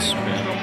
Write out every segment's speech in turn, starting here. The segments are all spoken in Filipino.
spin.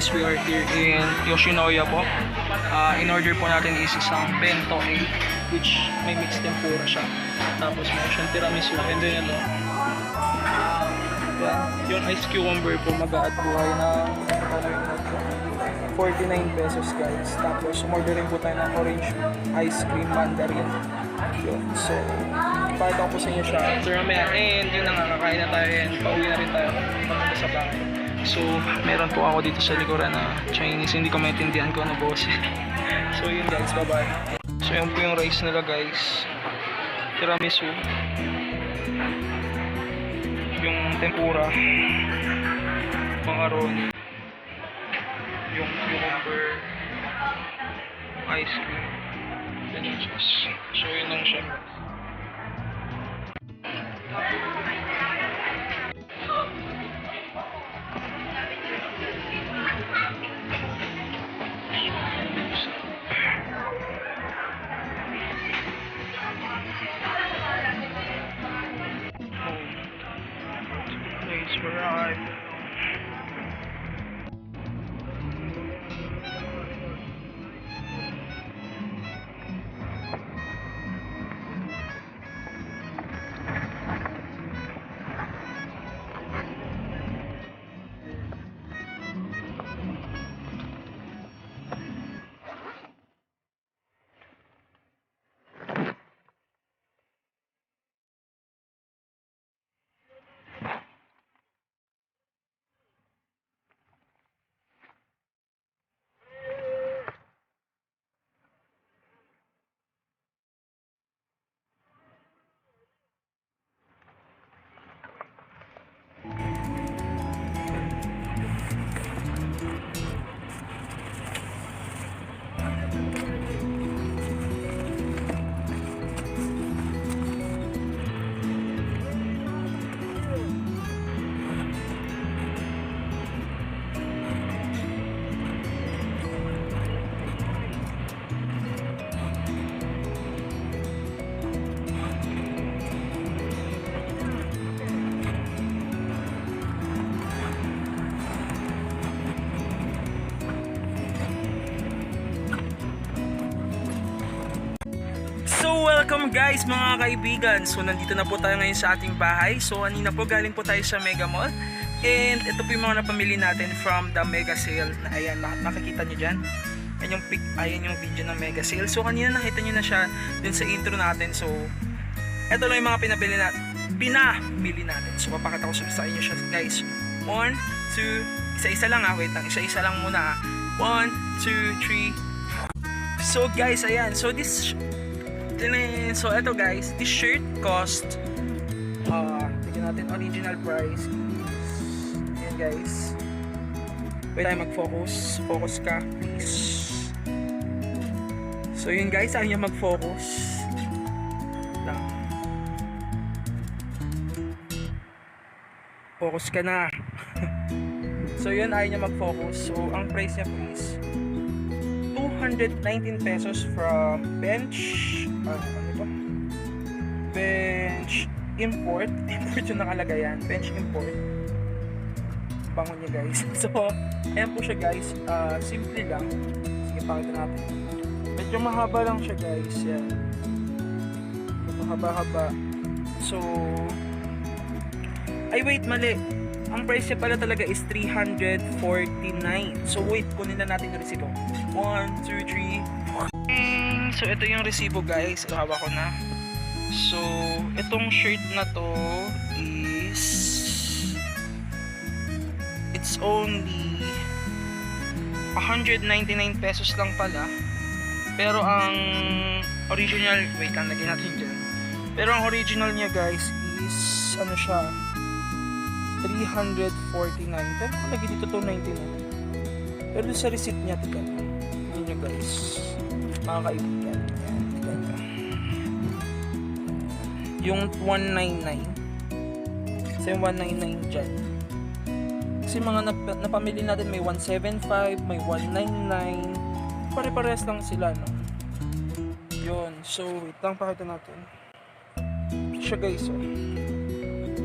Guys, we are here in Yoshinoya po. Ah, in order po natin is isang bento A, which may mixed tempura siya. Tapos meron siyang tiramisu and then ano, yan, yung ice cucumber po mag-add buhay na ano yun, 49 pesos guys. Tapos umorder po tayo ng orange ice cream mandarin. Yun. So, pakita ko po sa inyo siya. After mamaya, and yun na nga, kakain na tayo and pauwi na rin tayo papunta sa bahay. So, meron po ako dito sa likuran na Chinese. Hindi ko maintindihan ko ano boss. so, yun guys, bye-bye. So, yun po yung rice nila guys. Tiramisu. Yung tempura. Pangaron. Yung cucumber. Ice cream. Sauce. So, yun lang siya. Place guys mga kaibigan. So nandito na po tayo ngayon sa ating bahay. So kanina po galing po tayo sa Mega Mall. And ito po yung mga napamili natin from the Mega Sale. Na, ayan, mak- makikita nyo dyan. Ayan yung, pic, ayan yung video ng Mega Sale. So kanina nakita nyo na siya dun sa intro natin. So ito lang yung mga pinabili natin. Pinamili natin. So papakita ko sa inyo siya guys. One, two, isa-isa lang ah. Wait lang, isa-isa lang muna ah. One, two, three, So guys, ayan. So this Tinin. So eto guys, this shirt cost uh, bigyan natin original price is ayan guys. Wait tayo mag-focus. Focus ka, please. So yun guys, ayaw niya mag-focus. Lang. Focus ka na. so yun, ayaw niya mag-focus. So ang price niya please 219 pesos from bench uh, ano ito? bench import. Import yung nakalagay yan bench import. Bango niya guys. So ayan po siya guys. Ah, simple lang. Sige pakita natin. Medyo mahaba lang siya guys. Yan mahaba-haba. So ay wait mali ang price niya pala talaga is 349 so wait kunin na natin yung resibo. 1, 2, 3 so ito yung resibo guys. Ito hawak ko na. So itong shirt na to is it's only 199 pesos lang pala. Pero ang original wait lang lagyan natin dyan. Pero ang original niya guys is ano siya 349 pero kung lagi dito 299 pero sa receipt niya tignan Tignan nyo guys. Mga kaibigan. Yung 199 sa yung 199 dyan. Kasi mga nap- napamili natin may 175 may 199 pare-parehas lang sila no? Yun. So wait lang pakita natin. Siya guys oh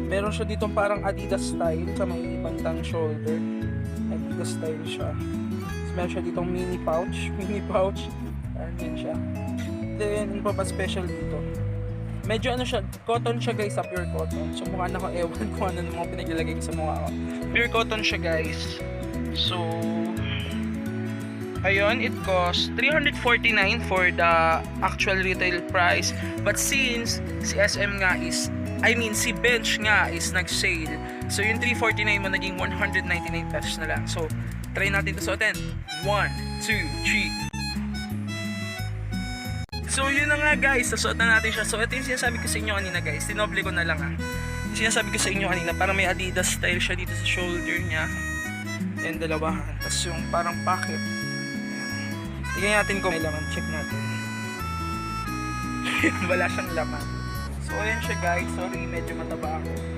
meron siya dito parang Adidas style sa may ibantang shoulder. Adidas style siya. Tapos meron siya ditong mini pouch mini pouch. Ayan yan siya. Then ano pa special dito? Medyo ano siya cotton siya guys sa pure cotton. So mukha na ko ewan kung ano mga pinaglalagay ko sa mukha ko. Pure cotton siya guys. So ayun it costs 349 for the actual retail price. But since si SM nga is I mean, si Bench nga is nag-sale. So, yung 349 mo naging 199 pesos na lang. So, try natin to suotin. 1, 2, 3. So, yun na nga guys. Nasuot na natin siya. So, ito yung sinasabi ko sa inyo kanina guys. Tinoble ko na lang ha. Yung sinasabi ko sa inyo kanina, parang may Adidas style siya dito sa shoulder niya. Yan, dalawahan. Tapos yung parang pocket. Tingnan natin kung may laman. Check natin. Wala siyang laman. So, ayan siya guys. Sorry, medyo mataba ako.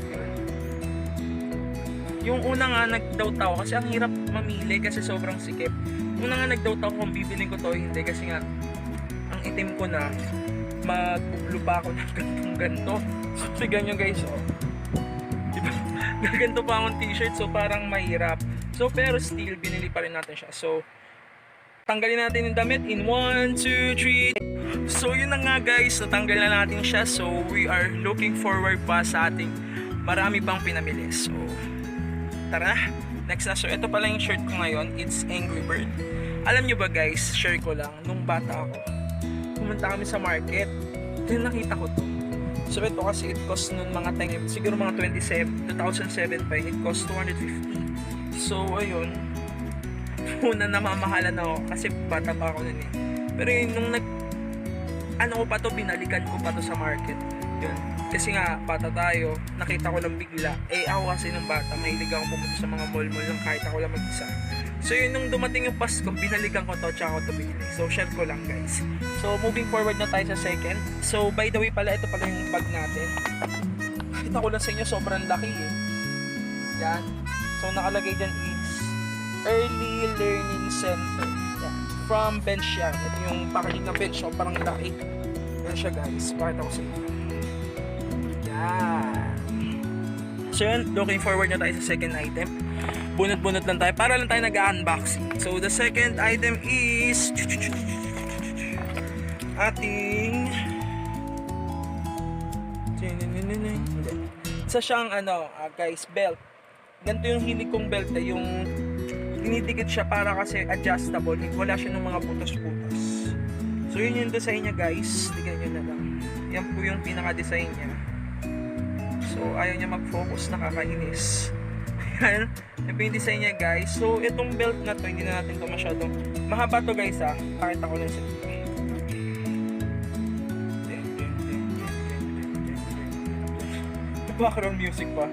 Yung una nga, nag-doubt ako kasi ang hirap mamili kasi sobrang sikip. Una nga, nag-doubt ako kung bibiling ko to hindi kasi nga, ang itim ko na, magublo pa ako ng gantong ganto. So, nyo guys, oh. Diba? Gaganto pa akong t-shirt, so parang mahirap. So, pero still, binili pa rin natin siya. So, tanggalin natin yung damit in 1, 2, 3. So yun na nga guys, natanggal na natin siya. So we are looking forward pa sa ating marami pang pinamili. So tara. Next na. So ito pala yung shirt ko ngayon. It's Angry Bird. Alam nyo ba guys, share ko lang, nung bata ako, pumunta kami sa market. Then nakita ko to. So ito kasi it cost nun mga time, siguro mga 27, 2007 pa. It cost 250. So ayun, una namamahalan ako kasi bata pa ako nun eh. Pero yun, nung nag ano ko pa to, binalikan ko pa to sa market. Yun. Kasi nga, bata tayo, nakita ko lang bigla. Eh, ako kasi nung bata, mahilig ako pumunta sa mga mall-mall lang kahit ako lang mag-isa. So yun, nung dumating yung Pasko, binalikan ko to, tsaka ko to binili. So, share ko lang guys. So, moving forward na tayo sa second. So, by the way pala, ito pala yung bag natin. Kita ko lang sa inyo, sobrang laki eh. Yan. So, nakalagay dyan is Early Learning Center. From bench yan. Ito yung packaging ng bench. So, parang laki. Yan siya guys. Pakita ko sa inyo. Yan. So yun, looking forward na tayo sa second item. Bunot-bunot lang tayo para lang tayo nag-unboxing. So the second item is ating. Isa siyang ano, ah, guys, belt. Ganito yung hilig kong belt eh, yung dinidikit siya para kasi adjustable. Wala siya ng mga butas-butas. So yun yung design niya guys. Tignan nyo na lang. Yan po yung pinaka-design niya. So ayaw niya mag-focus, nakakainis. Yan. Yan po yung design niya guys. So itong belt na to, hindi na natin to masyadong mahaba to guys ha. Pakita ko lang sa TV. Background music pa.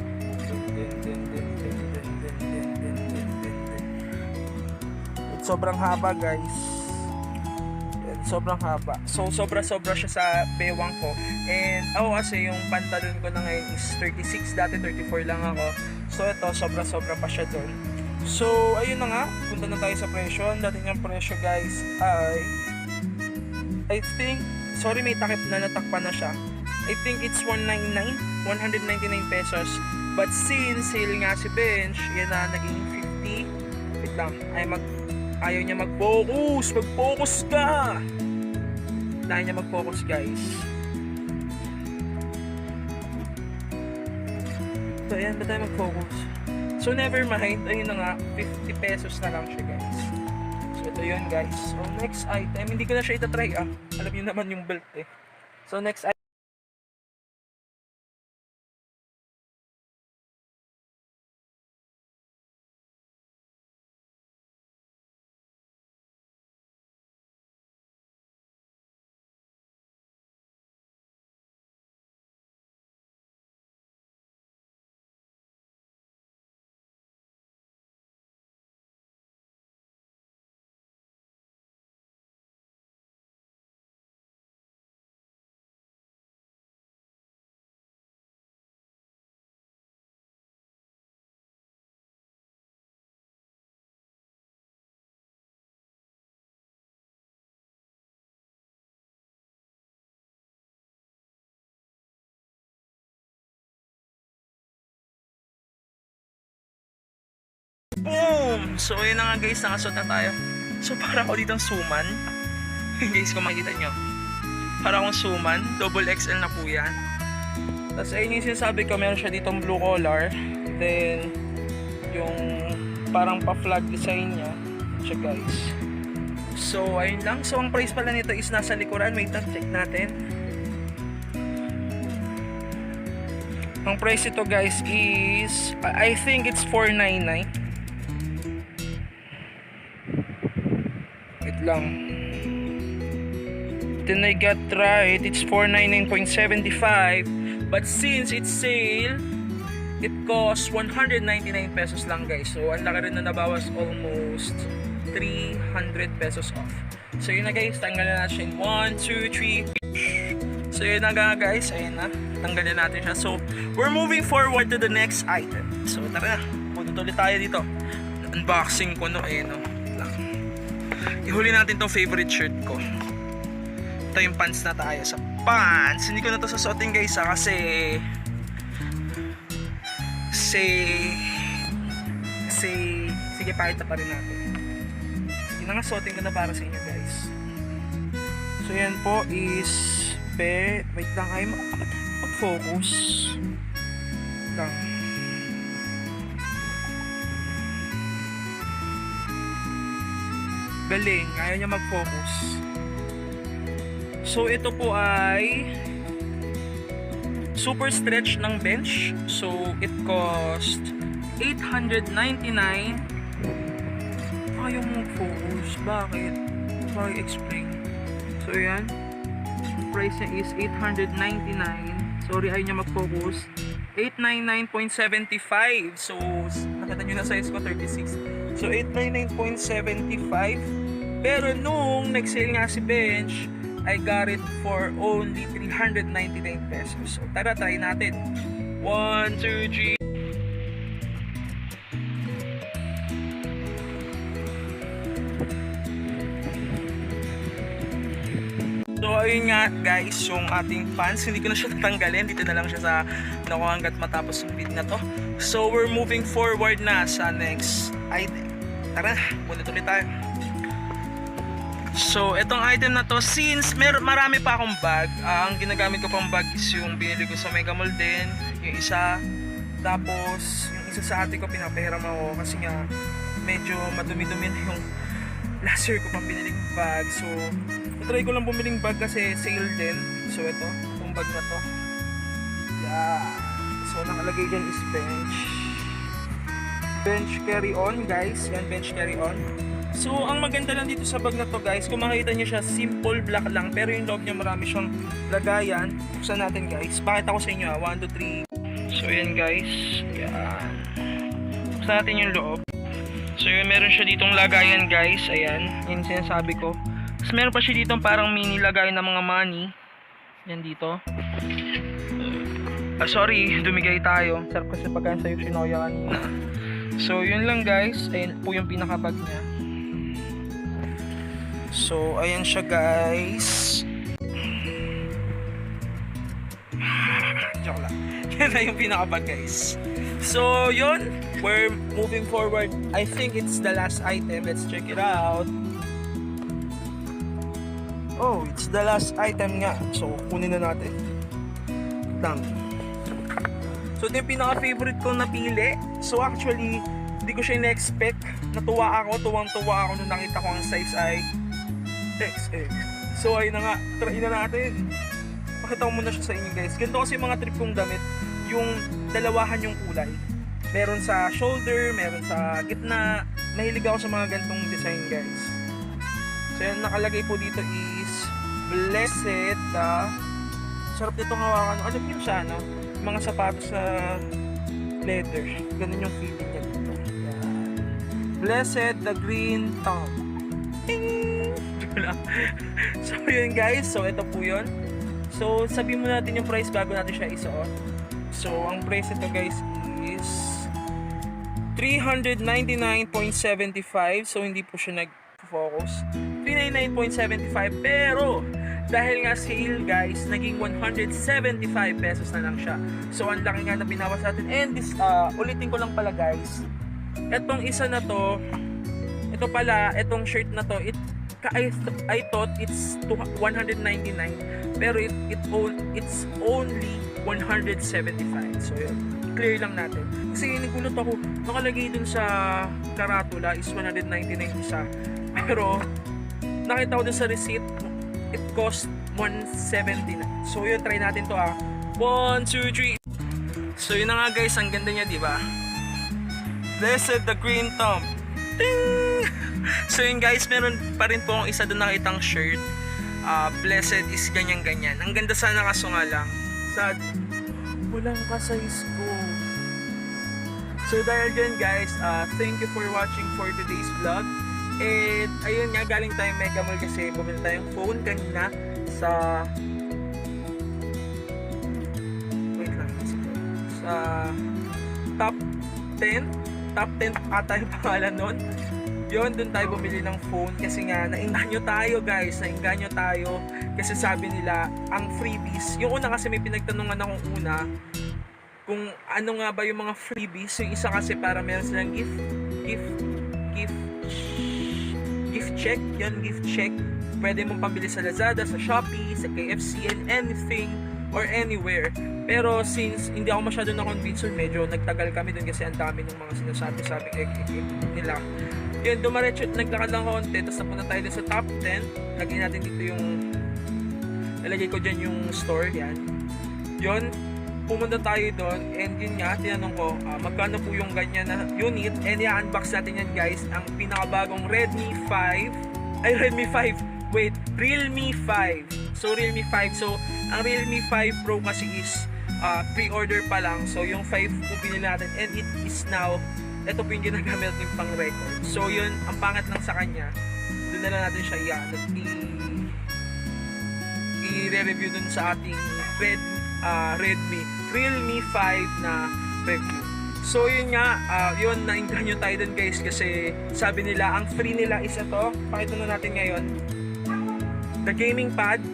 Sobrang haba guys. Yan, Sobrang haba. So sobra-sobra siya sa bewang ko. And ako kasi yung pantalon ko na ngayon is 36. Dati 34 lang ako. So ito sobra-sobra pa siya doon. So ayun na nga. Punta na tayo sa presyo. Ang dating yung presyo guys ay I think sorry may takip na natakpan na siya. I think it's 199, 199 pesos. But since sale nga si Bench, yan na naging 50. Wait lang, ay mag ayaw niya mag-focus. Mag-focus ka! Ayaw niya mag-focus guys. So ayan, ba tayo mag-focus? So never mind, ayun na nga, 50 pesos na lang siya guys. So ito yun guys. So next item, hindi ko na siya itatry ah. Alam niyo naman yung belt eh. So next item, Boom! So, ayun na nga guys, nakasuot na tayo. So, para ako ditong suman. guys, kung makikita nyo. Para akong suman. Double XL na po yan. Tapos, ayun yung sinasabi ko, meron siya ditong blue collar. Then, yung parang pa-flag design niya. Siya guys. So, ayun lang. So, ang price pala nito is nasa likuran. Wait lang, check natin. Ang price ito guys is, I think it's 499. Wait lang. Then I got right, it's 499.75. But since it's sale, it costs 199 pesos lang guys. So ang laki rin na nabawas almost 300 pesos off. So yun na guys, tanggalin natin 1, 2, 3. So yun na guys, ayun na. Tanggalin natin siya. So we're moving forward to the next item. So tara na, punta tayo dito. Unboxing ko no, ayun no. Ihuli natin tong favorite shirt ko. Ito yung pants na tayo. Sa pants, hindi ko na to susuotin guys ha, kasi kasi kasi sige pakita pa rin natin. Na nga suotin ko na para sa inyo guys. So yan po is pe, wait lang ay mag- mag-focus. Lang. Galing, ayaw niya mag-focus. So ito po ay super stretch ng bench. So it cost 899. Ayaw mo mag-focus. Bakit? Bakit explain? So yan. Price niya is 899. Sorry, ayaw niya mag-focus. 899.75. So, nakita nyo na size ko, 36. So, 899.75. Pero nung nag-sale nga si Bench, I got it for only 399 pesos. So, tara, try natin. 1, 2, 3. So ayun nga guys, yung ating pants, hindi ko na siya tatanggalin, dito na lang siya sa nakuha hanggat matapos yung video na to. So we're moving forward na sa next item. Tara, punta ulit tayo. So, itong item na to, since mer marami pa akong bag, ah, ang ginagamit ko pang bag is yung binili ko sa Mega Mall din, yung isa, tapos yung isa sa ate ko pinapahiram ako kasi nga medyo madumi-dumi na yung last year ko pang biniling bag. So, try ko lang bumiling bag kasi sale din. So, ito, itong bag na to. Yeah. So, nakalagay dyan is bench. Bench carry on, guys. Yan, bench carry on. So, ang maganda lang dito sa bag na to, guys, kung makikita nyo siya, simple black lang. Pero yung loob niya marami siyang lagayan. Buksan natin, guys. Pakita ko sa inyo, ah. 1, 2, 3. So, yan, guys. Yan. Buksan natin yung loob. So, yun, meron siya ditong lagayan, guys. Ayan. Yan yung sinasabi ko. Tapos, meron pa siya ditong parang mini lagayan ng mga money. Yan dito. Ah, sorry, dumigay tayo. Sarap kasi pagkain sa Yoshinoya kanina. So, yun lang guys. Ayan po yung pinakabag niya. So, ayan siya guys. Joke lang. Yan na yung pinakabag guys. So, yun. We're moving forward. I think it's the last item. Let's check it out. Oh, it's the last item nga. So, kunin na natin. Lang. So, ito yung pinaka-favorite kong napili. So, actually, hindi ko siya in-expect. Natuwa ako, tuwang-tuwa ako nung nakita ko ang size ay XL. So, ayun na nga. Try na natin. Pakita ko muna siya sa inyo guys. Ganito kasi yung mga trip kong damit. Yung dalawahan yung kulay. Meron sa shoulder, meron sa gitna. Mahilig ako sa mga ganitong design guys. So, yung nakalagay po dito is Blessed. ah, sarap nitong hawakan. Ano yun siya, no? Mga sapatos sa leather. Ganun yung feeling niya dito. Blessed the Green Thumb. Ting! So, yun guys. So, ito po yun. So, sabihin mo natin yung price bago natin siya isuot. So, ang price ito guys is 399.75 so hindi po siya nag-focus 399.75 pero dahil nga sale guys naging 175 pesos na lang siya. So ang laki nga na binawas natin and this uh, ulitin ko lang pala guys. Etong isa na to ito pala etong shirt na to it I, I thought it's to 199 pero it, it it's only 175 so yun. Clear lang natin. Kasi nagulat ako nakalagay dun sa karatula is 199 isa. Pero nakita ko dun sa receipt it cost 179 so yun try natin to ah 1, 2, 3 so yun na nga guys ang ganda niya di ba Blessed the green thumb Ting! So yun guys, meron pa rin po akong isa doon nakitang shirt. Ah, blessed is ganyan-ganyan. Ang ganda sana kaso nga lang. Sad. Walang ka-size ko. So dahil dyan guys, ah, thank you for watching for today's vlog. And ayun nga, galing tayong Mega Mall kasi bumili tayong phone kanina sa... Wait lang. Sa top 10 top 10 ata yung pangalan nun. Yun, dun tayo bumili ng phone kasi nga, nainganyo tayo guys, nainganyo tayo. Kasi sabi nila, ang freebies, yung una kasi may pinagtanungan akong una, kung ano nga ba yung mga freebies. Yung isa kasi para meron silang gift, gift, gift check, yun, gift check. Pwede mong pambili sa Lazada, sa Shopee, sa KFC, and anything or anywhere. Pero since hindi ako masyado na-convince, medyo nagtagal kami dun kasi ang dami ng mga sinasabi-sabi ek, ek, nila. Yun, dumaretso, naglakad lang konti, tapos napunta tayo sa top 10. Lagay natin dito yung, nalagay ko dyan yung store, yan. Yun, pumunta tayo doon, and yun nga, tinanong ko, ah, magkano po yung ganyan na unit, and i-unbox natin yan guys, ang pinakabagong Redmi 5, ay Redmi 5, wait, Realme 5. So, Realme 5, so, ang Realme 5 Pro kasi is ah, pre-order pa lang. So, yung 5 po pinili natin and it is now, ito po yung ginagamit natin pang record. So, yun, ang pangat lang sa kanya, doon na lang natin siya i- i- i-review dun sa ating Red, ah, Redmi Realme 5 na review. So yun nga, ah, yun nainganyo tayo dun guys kasi sabi nila ang free nila is ito. Pakita na natin ngayon. The gaming pad.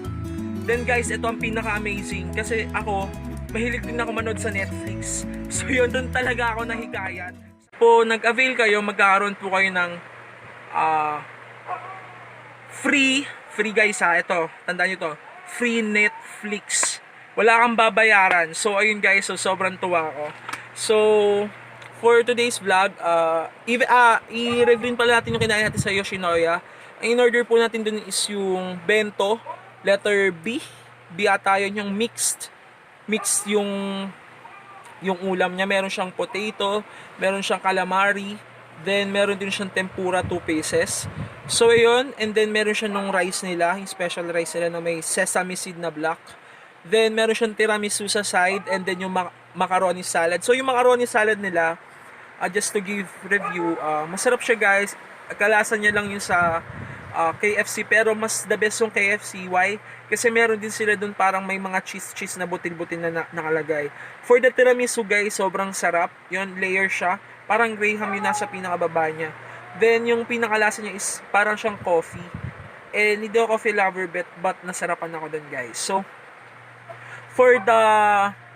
Then guys, ito ang pinaka-amazing kasi ako mahilig din ako manood sa Netflix. So yun, dun talaga ako nahikayat. Po, nag-avail kayo, magkakaroon po kayo ng ah free, free guys ha, ito, tandaan nyo to, free Netflix. Wala kang babayaran. So, ayun guys, so sobrang tuwa ako. So, for today's vlog, uh, i- ah, i-review pala natin yung kinain natin sa Yoshinoya. Ang in-order po natin dun is yung bento, letter B. B ata yun, yung mixed. Mixed yung yung ulam niya. Meron siyang potato, meron siyang calamari, then meron din siyang tempura 2 pieces. So ayun, and then meron siya nung rice nila, yung special rice nila na may sesame seed na black. Then meron siyang tiramisu sa side and then yung mac- macaroni salad. So yung macaroni salad nila, uh, just to give review, uh, masarap siya guys. Kalasan niya lang yung sa uh, KFC pero mas the best yung KFC. Why? Kasi meron din sila dun parang may mga cheese-cheese na butil-butil na, na nakalagay. For the tiramisu guys, sobrang sarap. Yun, layer siya. Parang graham yung nasa pinakababa niya. Then yung pinakalasa niya is parang siyang coffee. And hindi ako coffee lover but, but nasarapan ako dun guys. So, for the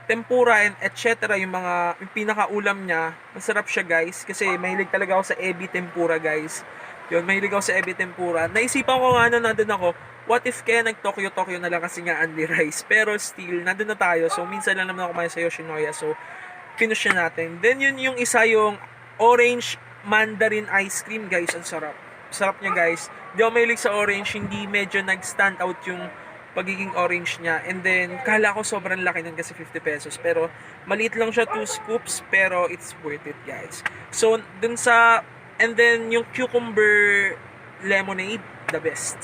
tempura and etc yung mga yung pinakaulam niya masarap siya guys. Kasi mahilig talaga ako sa ebi tempura guys. Yun mahilig ako sa ebi tempura. Naisipan ko nga na nandun ako what if kaya nag Tokyo Tokyo na lang kasi nga only rice? Pero still nandun na tayo. So minsan lang naman ako kumain sa Yoshinoya. So finish na natin. Then yun yung isa yung orange mandarin ice cream guys. Ang sarap. Sarap niya guys. Di ako mahilig sa orange. Hindi medyo nag stand out yung pagiging orange niya. And then, kala ko sobrang laki nun kasi 50 pesos. Pero, maliit lang siya 2 scoops, pero it's worth it, guys. So, dun sa, and then, yung cucumber lemonade, the best.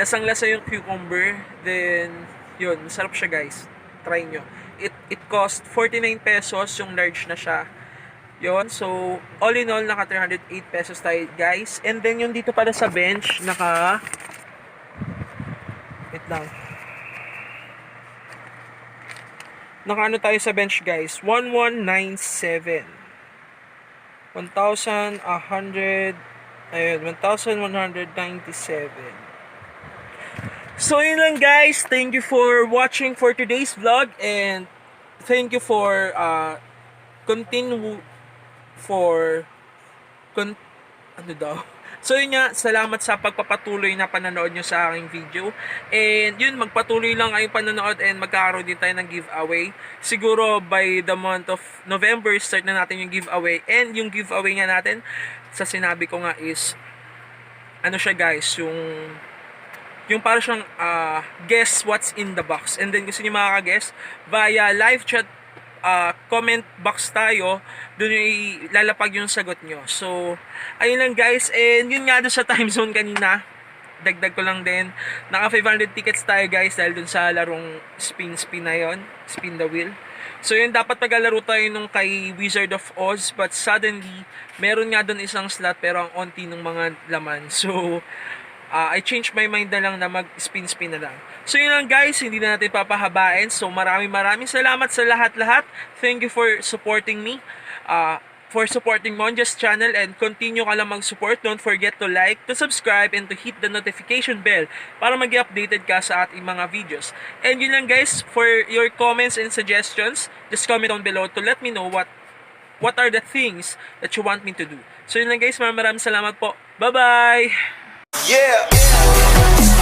Lasang-lasa yung cucumber. Then, yun, masarap siya, guys. Try nyo. It, it cost 49 pesos, yung large na siya. Yun, so, all in all, naka 308 pesos tayo, guys. And then, yung dito pala sa bench, naka Wait lang. Nakaano tayo sa bench guys? 1197. 1,100 ayun, 1,197. So yun lang guys. Thank you for watching for today's vlog and thank you for uh, continue for con ano daw? So yun nga, salamat sa pagpapatuloy na panonood nyo sa aking video. And yun, magpatuloy lang kayong panonood and magkakaroon din tayo ng giveaway. Siguro by the month of November, start na natin yung giveaway. And yung giveaway nga natin, sa sinabi ko nga is, ano siya guys, yung yung para siyang ah, guess what's in the box. And then gusto niyo makaka-guess via live chat ah, comment box tayo, doon yung ilalapag yung sagot nyo. So, ayun lang guys. And yun nga doon sa time zone kanina, dagdag ko lang din. Naka 500 tickets tayo guys dahil dun sa larong spin spin na yon spin the wheel. So yun dapat maglalaro tayo nung kay Wizard of Oz but suddenly meron nga doon isang slot pero ang onti ng mga laman. So uh, I changed my mind na lang na mag-spin-spin na lang. So yun lang guys, hindi na natin papahabain. So maraming maraming salamat sa lahat-lahat. Thank you for supporting me. Uh, for supporting Monjas channel and continue ka lang mag-support. Don't forget to like, to subscribe, and to hit the notification bell para mag updated ka sa ating mga videos. And yun lang guys, for your comments and suggestions, just comment down below to let me know what what are the things that you want me to do. So yun lang guys, maraming maraming salamat po. Bye-bye! Yeah.